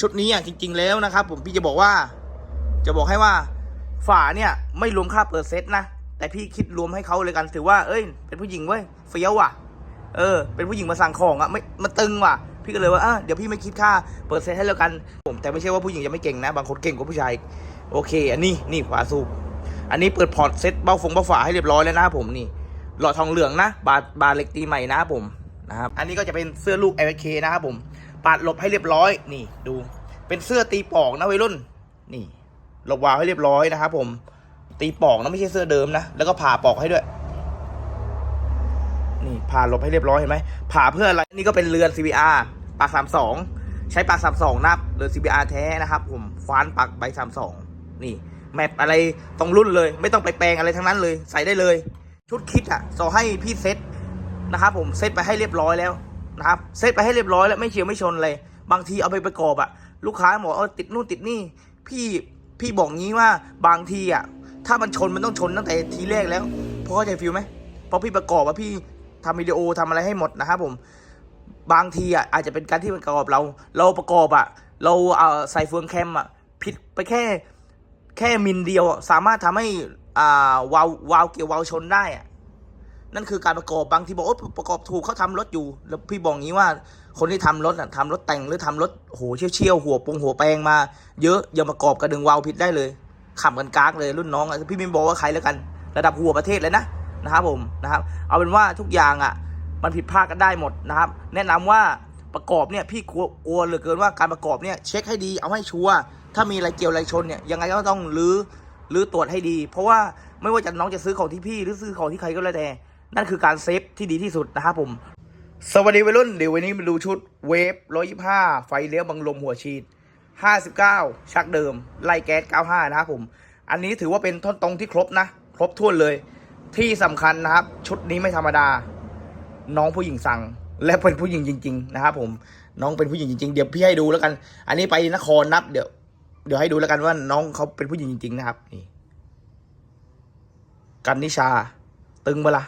ชุดนี้อะจริง ๆ แล้วนะครับ ผมพี่จะบอกว่า จะบอกให้ว่า ฝาเนี่ยไม่รวมค่าเปิดเซตนะแต่พี่คิดรวมให้เขาเลยกันถือว่าเอ้ย เป็นผู้หญิงเว้ยเฟี้ยวว่ะ เออ เป็นผู้หญิงมาสั่งของอะไม่มันตึงว่ะ พี่ก็เลยว่าอะเดี๋ยวพี่ไม่คิดค่าเปิดเซตให้แล้วกัน ผมแต่ไม่ใช่ว่าผู้หญิงจะไม่เก่งนะ บางคนเก่งกว่าผู้ชายโอเค อันนี้นี่ฝาสูบอันนี้เปิดพอร์ตเซตเบ้าฟงเบ้าฝาให้เรียบร้อยแล้วนะครับผมนี่หลอดทองเหลืองนะ บาบาเล็กตีใหม่นะผมนะครับอันนี้ก็จะเป็นเสื้อลูก l k นะครับผม ปาดหลบให้เรียบร้อย นี่ดู เป็นเสื้อตีปอกนะวัยรุ่น นี่หลบวาวให้เรียบร้อยนะครับผม ตีปอกนะไม่ใช่เสื้อเดิมนะ แล้วก็ผ่าปอกให้ด้วย นี่ผ่าหลบให้เรียบร้อยเห็นไหมผ่าเพื่ออะไร นี่ก็เป็นเรือน CBR ปากสามสองใช้ปากสามสองนับเรือน CBR แท้นะครับผมฟ้านปากใบสามสองนี่แมปอะไรตรงรุ่นเลย ไม่ต้องไปแปลงอะไรทั้งนั้นเลย ใส่ได้เลย ชุดคิดอะสอให้พี่เซ็ตนะครับผมเซ็ตไปให้เรียบร้อยแล้ว นะครับเซตไปให้เรียบร้อยแล้วไม่เฉียวไม่ชนเลยบางทีเอาไปประกอบอะลูกค้าบอกเออติดนู่นติดนี่พี่พี่บอกงี้ว่าบางทีอะถ้ามันชนมันต้องชนตั้งแต่ทีแรกแล้วพอเข้าใจฟิลไหมพราะพี่ประกอบว่าพี่ทำวิดีโอทำอะไรให้หมดนะครับผมบางทีอะอาจจะเป็นการที่ประกอบเรา เราประกอบอะ เราเอาใส่เฟืองแคมอะผิดไปแค่แค่มิลเดียวสามารถทำให้อ่าวาววาวเกี่ยววาวชนได้อะ นั่นคือการประกอบบางทีบอกโอ้ประกอบถูกเขาทำรถอยู่ แล้วพี่บอกงี้ว่าคนที่ทำรถอะทำรถแต่งหรือทำรถโหเชี่ยวเชี่ยวๆหัวปงหัวแปลงมา เยอะอย่าประกอบกระดึงวาล์วผิดได้เลยขับกันกากเลยรุ่นน้องอะพี่ไม่บอกว่าใครแล้วกัน ระดับหัวประเทศเลยนะนะครับผมนะครับเอาเป็นว่าทุกอย่างอะมันผิดพลาดกันได้หมดนะครับ แนะนำว่าประกอบเนี่ยพี่กลัวกลัวเหลือเกินว่าการประกอบเนี่ยเช็คให้ดีเอาให้ชัวร์ถ้ามีอะไรเกี่ยวอะไรชนเนี่ยยังไงก็ต้องรื้อรื้อตรวจให้ดี เพราะว่าไม่ว่าจะน้องจะซื้อของที่พี่หรือซื้อของที่ใครก็แล้วแต่ นั่นคือการเซฟที่ดีที่สุดนะครับผม สวัสดีวัยรุ่นเดี๋ยววันนี้มาดูชุดเวฟ125 ไฟเลี้ยวบังลมหัวฉีด 59 ชักเดิม ไล่แก๊ส 95 นะครับผม อันนี้ถือว่าเป็นท่อนตรงที่ครบนะ ครบถ้วนเลย ที่สำคัญนะครับ ชุดนี้ไม่ธรรมดา น้องผู้หญิงสั่ง และเป็นผู้หญิงจริง ๆ นะครับผม น้องเป็นผู้หญิงจริงๆ เดี๋ยวพี่ให้ดูแล้วกัน อันนี้ไปนครนับเดี๋ยว เดี๋ยวให้ดูแล้วกันว่าน้องเขาเป็นผู้หญิงจริงๆนะครับนี่กันนิชา ตึงเวละ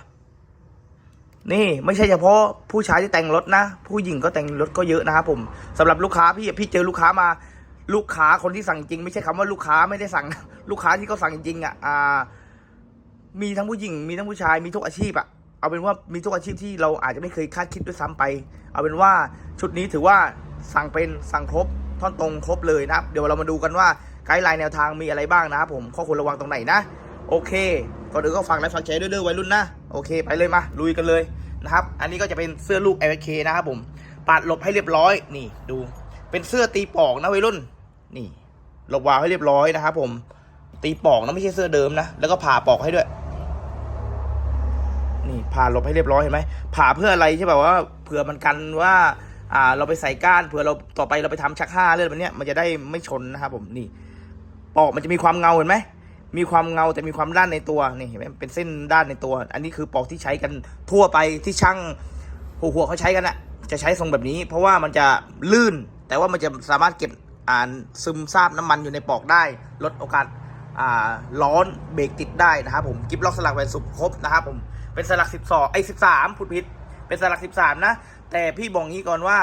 นี่ไม่ใช่เฉพาะผู้ชายที่แต่งรถนะ ผู้หญิงก็แต่งรถก็เยอะนะครับผมสำหรับลูกค้าพี่พี่เจอลูกค้ามา ลูกค้าคนที่สั่งจริง ไม่ใช่คำว่าลูกค้าไม่ได้สั่ง ลูกค้าที่เขาสั่งจริงอะอ่า มีทั้งผู้หญิงมีทั้งผู้ชายมีทุกอาชีพอะเอาเป็นว่ามีทุกอาชีพที่เราอาจจะไม่เคยคาดคิดด้วยซ้ำไป เอาเป็นว่าชุดนี้ถือว่าสั่งเป็นสั่งครบท่อนตรงครบเลยนะครับ เดี๋ยวเรามาดูกันว่าไกด์ไลน์แนวทางมีอะไรบ้างนะครับผมข้อควรระวังตรงไหนนะ โอเคก่อนอื่นก็ฟังและฟังแชร์ด้วยเด้อวัยรุ่นนะ โอเคไปเลยมาลุยกันเลยนะครับ อันนี้ก็จะเป็นเสื้อลูก l k นะครับผมปาดหลบให้เรียบร้อยนี่ดู เป็นเสื้อตีปอกนะวัยรุ่น นี่หลบวาวให้เรียบร้อยนะครับผม ตีปอกนะไม่ใช่เสื้อเดิมนะ แล้วก็ผ่าปอกให้ด้วย นี่ผ่าหลบให้เรียบร้อยเห็นไหมผ่าเพื่ออะไรใช่แบบว่าเผื่อมันกันว่าอ่าเราไปใส่ก้านเผื่อเราต่อไปเราไปทำชักห้าเรื่องแบบเนี้ยมันจะได้ไม่ชนนะครับผมนี่ ปอกมันจะมีความเงาเห็นไหม มีความเงาแต่มีความด้านในตัวนี่เห็นไหมเป็นเส้นด้านในตัว อันนี้คือปอกที่ใช้กันทั่วไปที่ช่างหัวหัวเขาใช้กันอะจะใช้ทรงแบบนี้ เพราะว่ามันจะลื่น แต่ว่ามันจะสามารถเก็บอ่านซึมซาบน้ำมันอยู่ในปอกได้ ลดโอกาสอ่าร้อนเบรกติดได้นะครับผมกิฟล็อกสลักแหวนสุบครบนะครับผมเป็นสลักสิบสองไอ้สิบสามพูดผิดเป็นสลักสิบสามนะ แต่พี่บอกงี้ก่อนว่า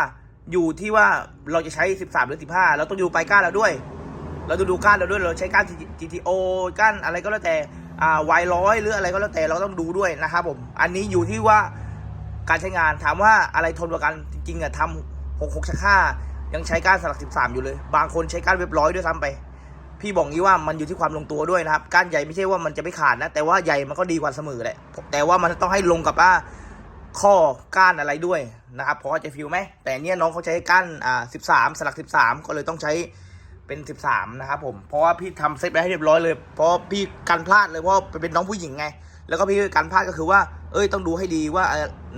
อยู่ที่ว่าเราจะใช้สิบสามหรือสิบห้าเราต้องดูปลายก้านเราด้วย เราต้องดูก้านเราด้วยเราใช้ก้าน GTO ก้านอะไรก็แล้วแต่อ่าวายร้อยหรืออะไรก็แล้วแต่เราต้องดูด้วยนะครับผม อันนี้อยู่ที่ว่าการใช้งานถามว่าอะไรทนกว่ากันจริงๆอะทำหกหกชักห้ายังใช้ก้านสลักสิบสามอยู่เลย บางคนใช้ก้านเว็บร้อยด้วยซ้ำไป พี่บอกงี้ว่ามันอยู่ที่ความลงตัวด้วยนะครับก้านใหญ่ไม่ใช่ว่ามันจะไม่ขาดนะ แต่ว่าใหญ่มันก็ดีกว่าเสมอแหละแต่ว่ามันต้องให้ลงกับว่าข้อก้านอะไรด้วยนะครับพอจะฟิลไหมแต่เนี้ยน้องเขาใช้ก้านอ่าสิบสามสลักสิบสามก็เลยต้องใช้ เป็น 13 นะครับผมเพราะว่าพี่ทำเซตไปให้เรียบร้อยเลย เพราะพี่กันพลาดเลยเพราะเป็นน้องผู้หญิงไง แล้วก็พี่กันพลาดก็คือว่า เอ้ยต้องดูให้ดีว่า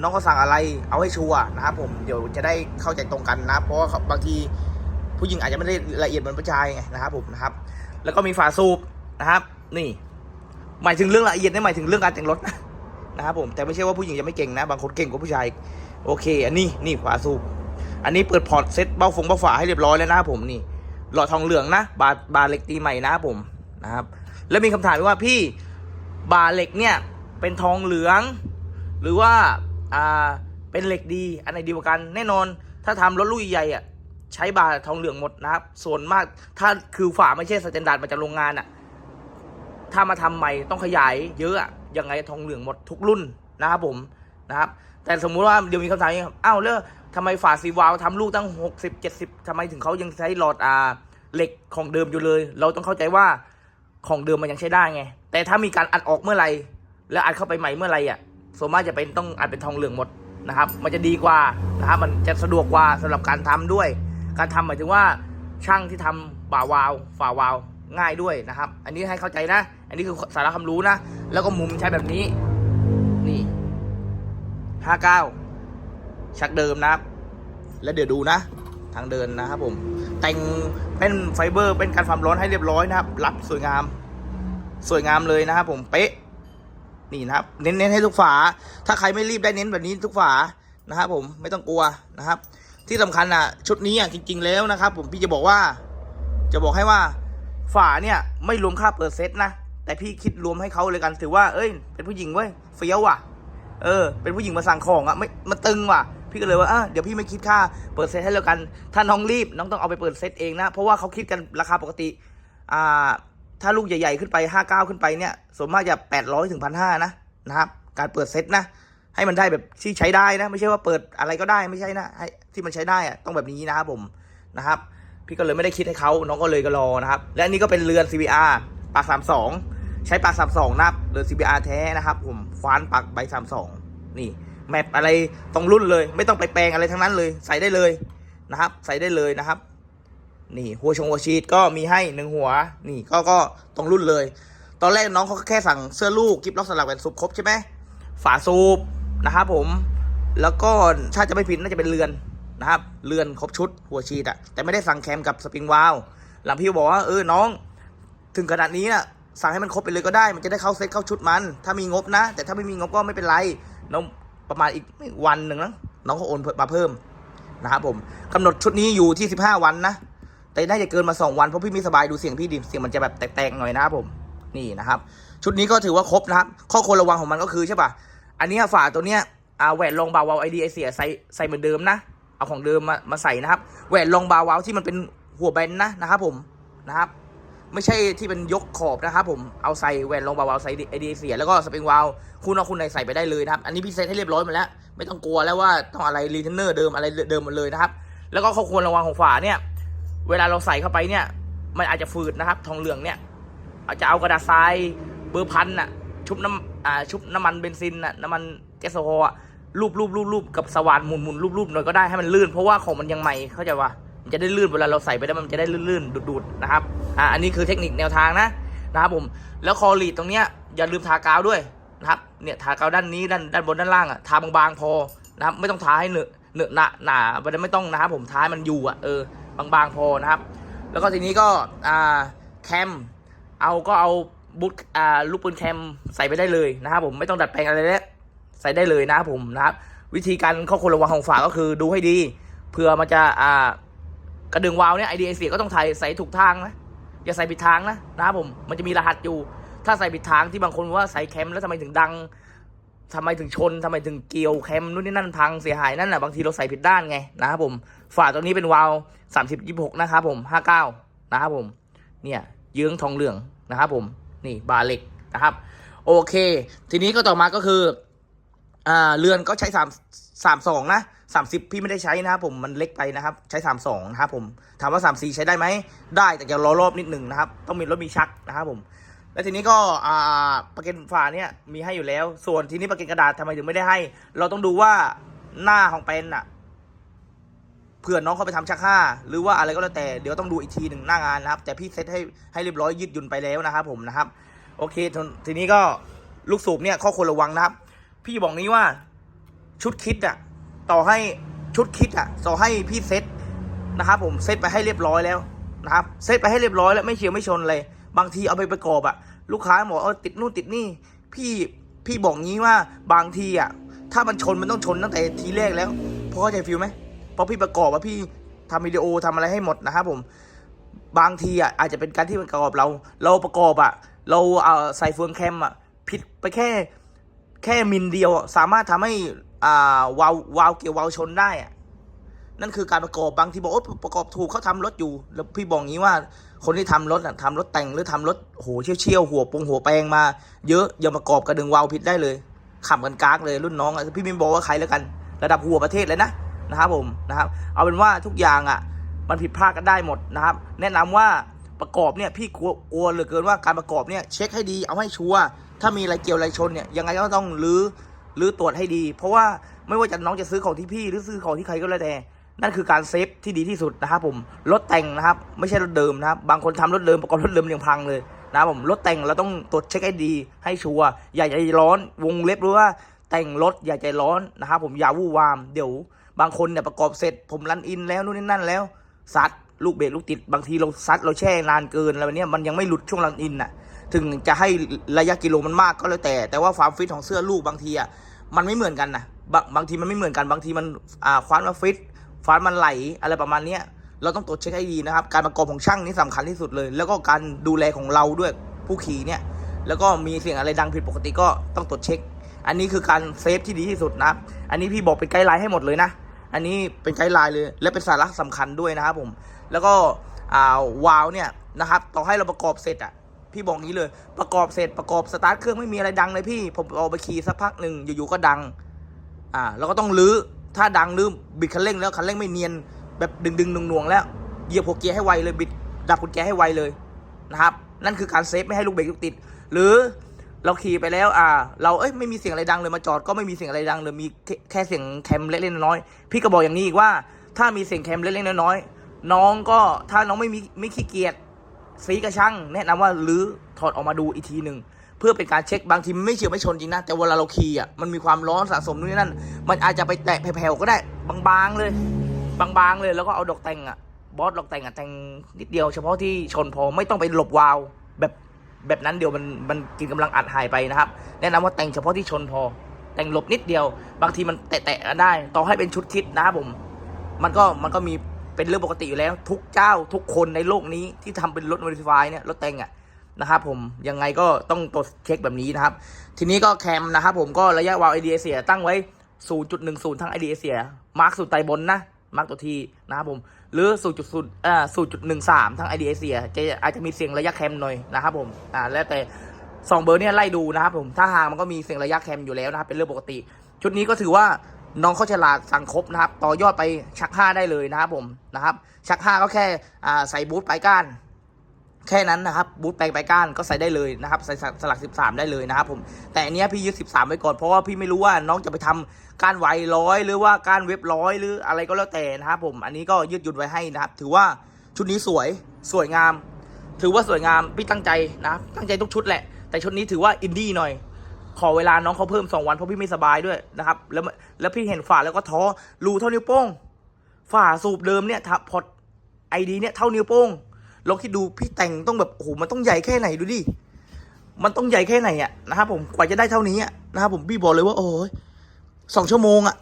น้องเขาสั่งอะไรเอาให้ชัวร์นะครับผมเดี๋ยวจะได้เข้าใจตรงกันนะ เพราะว่าบางทีผู้หญิงอาจจะไม่ได้ละเอียดเหมือนผู้ชายไงนะครับผมนะครับ แล้วก็มีฝาสูบนะครับ นี่ หมายถึงเรื่องละเอียดนี่หมายถึงเรื่องการแต่งรถนะครับผมแต่ไม่ใช่ว่าผู้หญิงจะไม่เก่งนะ บางคนเก่งกว่าผู้ชายโอเค อันนี้นี่ฝาสูบอันนี้เปิดพอร์ตเซ็ตเบ้าฟงเบ้าฝาให้เรียบร้อยแล้วนะครับผมนี่ หลอดทองเหลืองนะบาบาเหล็กตีใหม่นะผมนะครับ แล้วมีคำถามว่าพี่บาเหล็กเนี่ยเป็นทองเหลือง หรือว่าอ่าเป็นเหล็กดีอันไหนดีกว่ากันแน่นอน ถ้าทำรถลูกใหญ่อะใช้บาทองเหลืองหมดนะครับ ส่วนมากถ้าคือฝาไม่ใช่สแตนดาร์ดมาจากโรงงานอะถ้ามาทำใหม่ต้องขยายเยอะอะยังไงทองเหลืองหมดทุกรุ่นนะครับผมนะครับ แต่สมมุติว่าเดี๋ยวมีคำถามอีกครับอ้าวแล้ว ทำไมฝาซีวาล์วทำลูกตั้งหกสิบเจ็ดสิบทำไมถึงเขายังใช้หลอดอ่าเหล็กของเดิมอยู่เลย เราต้องเข้าใจว่าของเดิมมันยังใช้ได้ไง แต่ถ้ามีการอัดออกเมื่อไหร่แล้วอัดเข้าไปใหม่เมื่อไหร่อะส่วนมากจะเป็นต้องอัดเป็นทองเหลืองหมดนะครับ มันจะดีกว่านะครับ มันจะสะดวกกว่าสำหรับการทำด้วย การทำหมายถึงว่าช่างที่ทำบ่าวาวฝาวาวง่ายด้วยนะครับ อันนี้ให้เข้าใจนะ อันนี้คือสาระความรู้นะ แล้วก็มุมใช้แบบนี้ นี่ห้าเก้า ชักเดิมนะครับ แล้วเดี๋ยวดูนะ ทางเดินนะครับผม แต่งเป็นไฟเบอร์เป็นการความร้อนให้เรียบร้อยนะครับ รับสวยงาม สวยงามเลยนะครับผมเป๊ะ นี่นะครับ เน้นเน้นให้ทุกฝา ถ้าใครไม่รีบได้เน้นแบบนี้ทุกฝานะครับผมไม่ต้องกลัวนะครับ ที่สำคัญอะชุดนี้อะจริง ๆ แล้วนะครับ ผมพี่จะบอกว่า จะบอกให้ว่าฝาเนี่ยไม่รวมค่าเปิดเซตนะแต่พี่คิดรวมให้เขาเลยกันถือว่าเอ้ย เป็นผู้หญิงเว้ยเฟี้ยวว่ะ เออ เป็นผู้หญิงมาสั่งของอะไม่มาตึงว่ะ พี่ก็เลยว่าอะเดี๋ยวพี่ไม่คิดค่าเปิดเซตให้แล้วกัน ถ้าน้องรีบน้องต้องเอาไปเปิดเซตเองนะ เพราะว่าเขาคิดกันราคาปกติอ่าถ้าลูกใหญ่ๆขึ้นไปห้าเก้าขึ้นไปเนี่ยส่วนมากจะแปดร้อยถึงพันห้านะนะครับ การเปิดเซตนะ ให้มันได้แบบที่ใช้ได้นะ ไม่ใช่ว่าเปิดอะไรก็ได้ไม่ใช่นะให้ที่มันใช้ได้อะต้องแบบนี้นะครับผมนะครับ พี่ก็เลยไม่ได้คิดให้เขาน้องก็เลยก็รอนะครับ และนนี้ก็เป็นเรือน CBR ปากสามสองใช้ปากสามสองนะครับเรือน CBR แท้นะครับ ผมฟ้านปากใบสามสองนี่ แมปอะไรตรงรุ่นเลย ไม่ต้องไปแปลงอะไรทั้งนั้นเลย ใส่ได้เลยนะครับ ใส่ได้เลยนะครับ นี่หัวชงหัวชีตก็มีให้หนึ่งหัว นี่ก็ก็ตรงรุ่นเลย ตอนแรกน้องเขาแค่สั่งเสื้อลูกกิฟล็อกสลักแหวนสูบครบใช่ไหมฝาสูบนะครับผม แล้วก็ถ้าจะไม่ผิดน่าจะเป็นเรือนนะครับ เรือนครบชุดหัวชีตอะแต่ไม่ได้สั่งแคมกับสปริงวาลวหลังพี่บอกว่าเออน้อง ถึงขนาดนี้น่ะสั่งให้มันครบไปเลยก็ได้ มันจะได้เข้าเซ็ตเข้าชุดมัน ถ้ามีงบนะ แต่ถ้าไม่มีงบก็ไม่เป็นไรน้อง ประมาณอีกวันหนึ่งนะน้องก็โอนมาเพิ่มนะครับผมกำหนดชุดนี้อยู่ที่15วันนะแต่น่าจะเกินมา2วันเพราะพี่ไม่สบายดูเสียงพี่ดิเสียงมันจะแบบแตกๆหน่อยนะครับผมนี่นะครับ ชุดนี้ก็ถือว่าครบนะครับ ข้อควรระวังของมันก็คือใช่ป่ะอันนี้ฝาตัวเนี้ยอาแหวนรองบาวาล์วไอดีไอเสียใส่ใส่เหมือนเดิมนะเอาของเดิมมามาใส่นะครับแหวนรองบาวาล์วที่มันเป็นหัวแบนนะนะครับผมนะครับ ไม่ใช่ที่เป็นยกขอบนะครับผมเอาใส่แหวนรองบาวาใส่ไอเดีเสียแล้วก็สปริงวาลคุณเอาคุณไหนใส่ไปได้เลยนะครับอันนี้พี่เซตให้เรียบร้อยหมาแล้ว ไม่ต้องกลัวแล้วว่าต้องอะไรรีเทนเนอร์เดิมอะไรเดิมหมดเลยนะครับแล้วก็ข้อควรระวังของฝาเนี่ยเวลาเราใส่เข้าไปเนี่ยมันอาจจะฝืดนะครับ ทองเหลืองเนี่ยอาจจะเอากระดาษทรายเบอร์พันน่ะชุบน้ำอ่าชุบน้ำมันเบนซินน่ะน้ำมันแก๊สโซฮอล์อะรูปรูปรูปรูปกับสว่านหมุนหมุนรูปรูปหน่อยก็ได้ให้มันลื่นเพราะว่าของมันยังใหม่เข้าใจว่า มันจะได้ลื่นเวลาเราใส่ไปแล้วมันจะได้ลื่นๆดูดๆนะครับอ่าอันนี้คือเทคนิคแนวทางนะนะครับผมแล้วคอรีดตรงเนี้ยอย่าลืมทากาวด้วยนะครับเนี่ยทากาวด้านนี้ด้านด้านบนด้านล่างอะทาบางๆพอนะครับไม่ต้องทาให้เหนอะเหนอะหนาหนาไม่ต้องนะครับผมทาให้มันอยู่อะเออบางๆพอนะครับ แล้วก็ทีนี้ก็อ่าแคมเอาก็เอาบุ๊ทอ่าลูกปืนแคมใส่ไปได้เลยนะครับผมไม่ต้องดัดแปลงอะไรแล้วใส่ได้เลยนะครับผมนะครับวิธีการข้อควรระวังของฝาก็คือดูให้ดีเผื่อมันจะอ่า กระดึงวาล์วเนี่ยไอเดียเสียก็ต้องถ่ใส่ถูกทางนะ อย่าใส่ผิดทางนะนะครับผมมันจะมีรหัสอยู่ ถ้าใส่ผิดทางที่บางคนว่าใส่แคมแล้วทำไมถึงดังทำไมถึงชนทำไมถึงเกี่ยวแคมนู่นนี่นั่นพังเสียหายนั่นแหละบางทีเราใส่ผิดด้านไงนะครับผมฝาตัวนี้เป็นวาล์วสามสิบยี่หกนะครับผมห้าเก้านะครับผมเนี่ยเยื้องทองเหลืองนะครับผมนี่บาเหล็กนะครับ โอเค ทีนี้ก็ต่อมาก็คืออ่าเรือนก็ใช้สาม สามสองนะสามสิบพี่ไม่ได้ใช้นะครับผมมันเล็กไปนะครับ ใช้สามสองนะครับผมถามว่าสามสี่ใช้ได้ไหมได้แต่จะรอรอบนิดหนึ่งนะครับ ต้องมีรถมีชักนะครับผม แล้วทีนี้ก็อ่าประกันฝาเนี่ยมีให้อยู่แล้ว ส่วนทีนี้ประกันกระดาษทำไมถึงไม่ได้ให้ เราต้องดูว่าหน้าของเป็นอะเพื่อน้องเขาไปทำชักห้าหรือว่าอะไรก็แล้วแต่เดี๋ยวต้องดูอีกทีหนึ่งหน้างานนะครับ แต่พี่เซตให้ให้เรียบร้อยยืดหยุ่นไปแล้วนะครับผมนะครับ โอเคทนทีนี้ก็ลูกสูบเนี่ยข้อควรระวังนะครับ พี่บอกนี้ว่า ชุดคิดอะต่อให้ชุดคิดอะต่อให้พี่เซตนะครับผมเซตไปให้เรียบร้อยแล้วนะครับเซตไปให้เรียบร้อยแล้วไม่เฉียวไม่ชนเลย บางทีเอาไปประกอบอะลูกค้าบอกเออติดนู่นติดนี่ พี่พี่บอกงี้ว่าบางทีอะถ้ามันชนมันต้องชนตั้งแต่ทีแรกแล้วพอเข้าใจฟิลไหมเพราะพี่ประกอบว่าพี่ทำวิดีโอทำอะไรให้หมดนะครับผมบางทีอะอาจจะเป็นการที่มันประกอบเรา เราประกอบอะ เราเอาใส่เฟืองแคมอะผิดไปแค่แค่มิลเดียวสามารถทำให้ อ่าวาลววาล์วเกี่ยววาล์วชนได้อะนั่นคือการประกอบบางที่บอกโอ้ประกอบถูกเขาทำรถอยู่ แล้วพี่บอกงี้ว่า คนที่ทำรถอะทำรถแต่งหรือทำรถโหเชี่ยวเชี่ยวๆหัวปงหัวแปลงมา เยอะอย่าประกอบกระดึงวาล์วผิดได้เลยขับกันกากเลยรุ่นน้องอะพี่ไม่บอกว่าใครแล้วกัน ระดับหัวประเทศเลยนะนะครับผมนะครับ เอาเป็นว่าทุกอย่างอะ มันผิดพลาดกันได้หมดนะครับ แนะนำว่าประกอบเนี่ยพี่กลัวกลัวเหลือเกินว่าการประกอบเนี่ยเช็คให้ดีเอาให้ชัวร์ถ้ามีอะไรเกี่ยวอะไรชนเนี่ยยังไงก็ต้องรื้อ หรือตรวจให้ดี เพราะว่าไม่ว่าจะน้องจะซื้อของที่พี่หรือซื้อของที่ใครก็แล้วแต่นั่นคือการเซฟที่ดีที่สุดนะครับผมรถแต่งนะครับ ไม่ใช่รถเดิมนะครับ บางคนทำรถเดิมประกอบรถเดิมยังพังเลยนะครับผมรถแต่งเราต้องตรวจเช็คให้ดีให้ชัวร์อย่าใจร้อนวงเล็บหรือว่าแต่งรถอย่าใจร้อนนะครับผมอย่าวู่วามเดี๋ยว บางคนเนี่ยประกอบเสร็จ ผมรันอินแล้วนู่นนี่นั่นแล้วซัดลูกเบรกลูกติดบางทีเราซัดเราแช่นานเกินอะไรแบบเนี้ยมันยังไม่หลุดช่วงรันอินน่ะ ถึงจะให้ระยะกิโลมันมากก็แล้วแต่ แต่ว่าความฟิตของเสื้อลูกบางทีอะมันไม่เหมือนกันนะบางบางทีมันไม่เหมือนกันบางทีมันอ่าคว้านมาฟิตคว้านมันไหลอะไรประมาณเนี้ยเราต้องตรวจเช็คให้ดีนะครับ การประกอบของช่างนี่สำคัญที่สุดเลย แล้วก็การดูแลของเราด้วยผู้ขี่เนี่ยแล้วก็มีเสียงอะไรดังผิดปกติก็ต้องตรวจเช็ค อันนี้คือการเซฟที่ดีที่สุดนะครับ อันนี้พี่บอกเป็นไกด์ไลน์ให้หมดเลยนะ อันนี้เป็นไกด์ไลน์เลย และเป็นสาระสำคัญด้วยนะครับผม แล้วก็อ่าวาล์วเนี่ยนะครับ ต่อให้เราประกอบเสร็จอะ พี่บอกงี้เลย ประกอบเสร็จประกอบสตาร์ทเครื่องไม่มีอะไรดังเลยพี่ ผมเอาไปขี่สักพักหนึ่งอยู่ๆก็ดัง อ่าเราก็ต้องลื้อ ถ้าดังลื้อบิดคันเร่งแล้วคันเร่งไม่เนียน แบบดึงดึงๆหน่วงแล้วเหยียบหัวเกียร์ให้ไวเลยบิดดับกุญแจให้ไวเลยนะครับ นั่นคือการเซฟไม่ให้ลูกเบรกลูกติด หรือเราขี่ไปแล้ว อ่า เราเอ้ยไม่มีเสียงอะไรดังเลยมาจอดก็ไม่มีเสียงอะไรดังเลยมีแค่แค่เสียงแคมเล็กๆน้อยๆพี่ก็บอกอย่างนี้อีกว่า ถ้ามีเสียงแคมเล็กๆน้อยๆน้องก็ถ้าน้องไม่มีไม่ขี้เกียจ สีกระช่งแนะนำว่าลื้อถอดออกมาดูอีกทีหนึ่งเพื่อเป็นการเช็คบางทีไม่เฉียวไม่ชนจริงนะ แต่เวลาเราขี่อะมันมีความร้อนสะสมนู่นนี่นั่น มันอาจจะไปแตะแผ่วๆก็ได้ บางๆเลย บางๆเลยแล้วก็เอาดอกแต่งอะบอสดอกแต่งอะแต่งนิดเดียวเฉพาะที่ชนพอไม่ต้องไปหลบวาวแบบแบบนั้นเดียวมันมันกินกำลังอัดหายไปนะครับ แนะนำว่าแต่งเฉพาะที่ชนพอ แต่งหลบนิดเดียว บางทีมันแตะๆกันได้ ต่อให้เป็นชุดคิดนะครับผม มันก็มันก็มี เป็นเรื่องปกติอยู่แล้ว ทุกเจ้าทุกคนในโลกนี้ที่ทำเป็นรถโมดิฟายเนี่ยรถแต่งอะนะครับผมยังไงก็ต้องตรวจเช็คแบบนี้นะครับ ทีนี้ก็แคมนะครับผมก็ระยะวาล์วไอเดียเสียตั้งไว้ 0.10 ทั้งไอเดียเสียมาร์กสุดไตบนนะมาร์กตัวทีนะครับผมหรือ 0.0อ่า0.13 ทั้งไอเดียเสียจะอาจจะมีเสียงระยะแคมหน่อยนะครับผมอ่าแล้วแต่สองเบอร์เนี่ยไล่ดูนะครับผมถ้าห่างมันก็มีเสียงระยะแคมอยู่แล้วนะครับเป็นเรื่องปกติ ชุดนี้ก็ถือว่า น้องเขาฉลาดสั่งครบนะครับ ต่อยอดไปชักห้าได้เลยนะครับผมนะครับ ชักห้าก็แค่ใส่บูทปลายก้าน แค่นั้นนะครับ บูทแปลงไปก้านก็ใส่ได้เลยนะครับ ใส่สลัก 13 ได้เลยนะครับผมแต่อันนี้พี่ยึด 13 ไว้ก่อนเพราะว่าพี่ไม่รู้ว่าน้องจะไปทำก้านไวร้อยหรือว่าก้านเว็บร้อยหรืออะไรก็แล้วแต่นะครับผมอันนี้ก็ยืดหยุ่นไว้ให้นะครับ ถือว่าชุดนี้สวยสวยงาม ถือว่าสวยงามพี่ตั้งใจนะตั้งใจทุกชุดแหละ แต่ชุดนี้ถือว่าอินดี้หน่อย ขอเวลาน้องเขาเพิ่ม2วันเพราะพี่ไม่สบายด้วยนะครับ แล้วแล้วพี่เห็นฝาแล้วก็ท้อรูเท่านิ้วโป้งฝาสูบเดิมเนี่ยทับพอดไอดีเนี่ยเท่านิ้วโป้งลองคิดดูพี่แต่งต้องแบบโอ้โหมันต้องใหญ่แค่ไหนดูดิมันต้องใหญ่แค่ไหนอะนะครับผมกว่าจะได้เท่านี้นะครับผมพี่บอกเลยว่าโอ้ยสองชั่วโมงอะ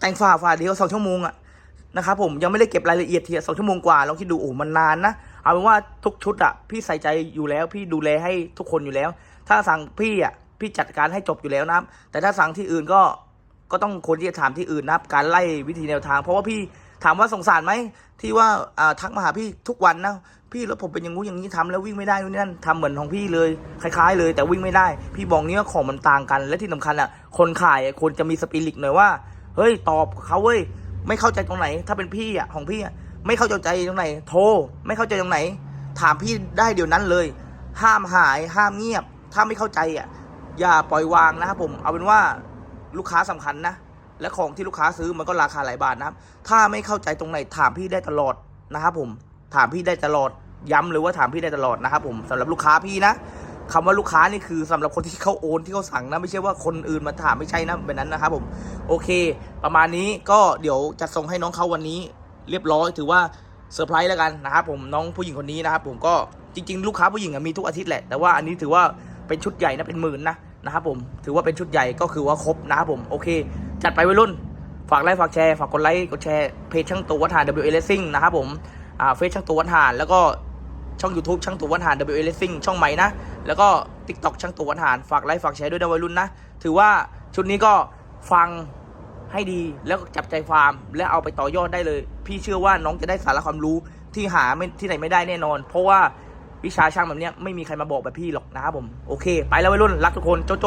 แต่งฝ่าฝ่าเดียวสองชั่วโมงอะนะครับผมยังไม่ได้เก็บรายละเอียดทีสองชั่วโมงกว่าลองคิดดูโอ้โหมันนานนะเอาเป็นว่าทุกชุดอะพี่ใส่ใจอยู่แล้ว พี่ดูแลให้ทุกคนอยู่แล้ว ถ้าสั่งพี่อะ พี่จัดการให้จบอยู่แล้วนะครับ แต่ถ้าสั่งที่อื่นก็ก็ต้องคนที่จะถามที่อื่นนะครับ การไล่วิธีแนวทาง เพราะว่าพี่ถามว่าสงสารไหมที่ว่าอ่าทักมาหาพี่ทุกวันนะพี่รถผมเป็นอย่างงู้อย่างนี้ทำแล้ววิ่งไม่ได้นู่นนั่นทำเหมือนของพี่เลยคล้ายๆ เลยแต่วิ่งไม่ได้ พี่บอกนี้ว่าของมันต่างกัน และที่สำคัญอะ คนขายควรจะมีสปิริตหน่อยว่าเฮ้ยตอบเขาเว้ยไม่เข้าใจตรงไหน ถ้าเป็นพี่อะของพี่อะไม่เข้าใจตรงไหน โทรไม่เข้าใจตรงไหน ถามพี่ได้เดี๋ยวนั้นเลย ห้ามหายห้ามเงียบ ถ้าไม่เข้าใจอะ อย่าปล่อยวางนะครับผมเอาเป็นว่าลูกค้าสำคัญนะ และของที่ลูกค้าซื้อมันก็ราคาหลายบาทนะครับ ถ้าไม่เข้าใจตรงไหนถามพี่ได้ตลอดนะครับผมถามพี่ได้ตลอดย้ำเลยว่าถามพี่ได้ตลอดนะครับผมสำหรับลูกค้าพี่นะคำว่าลูกค้านี่คือสำหรับคนที่เขาโอนที่เขาสั่งนะไม่ใช่ว่าคนอื่นมาถามไม่ใช่นะแบบนั้นนะครับผมโอเค ประมาณนี้ก็เดี๋ยวจะส่งให้น้องเขาวันนี้ เรียบร้อยถือว่าเซอร์ไพรส์แล้วกันนะครับผมน้องผู้หญิงคนนี้นะครับผมก็จริง ๆ ลูกค้าผู้หญิงมีทุกอาทิตย์แหละแต่ว่าอันนี้ถือว่าเป็นชุดใหญ่นะเป็นหมื่นนะ นะครับผม ถือว่าเป็นชุดใหญ่ก็คือว่าครบนะครับผม โอเค จัดไปวัยรุ่น ฝากไลค์ฝากแชร์ ฝากกดไลค์กดแชร์เพจช่างตัววัฒน W A Racing นะครับผมอ่าเฟซช่างตัววัฒนแล้วก็ช่อง YouTube ช่างตัววัฒน W A Racing ช่องใหม่นะ แล้วก็ TikTok ช่างตัววัฒนฝากไลค์ฝากแชร์ด้วยนะวัยรุ่นนะ ถือว่าชุดนี้ก็ฟังให้ดีแล้วก็จับใจความและเอาไปต่อยอดได้เลย พี่เชื่อว่าน้องจะได้สาระความรู้ที่หาไม่ที่ไหนไม่ได้แน่นอน เพราะว่า วิชาช่างแบบเนี้ยไม่มีใครมาบอกแบบพี่หรอกนะครับผม โอเค ไปแล้ววัยรุ่น รักทุกคน โจโจ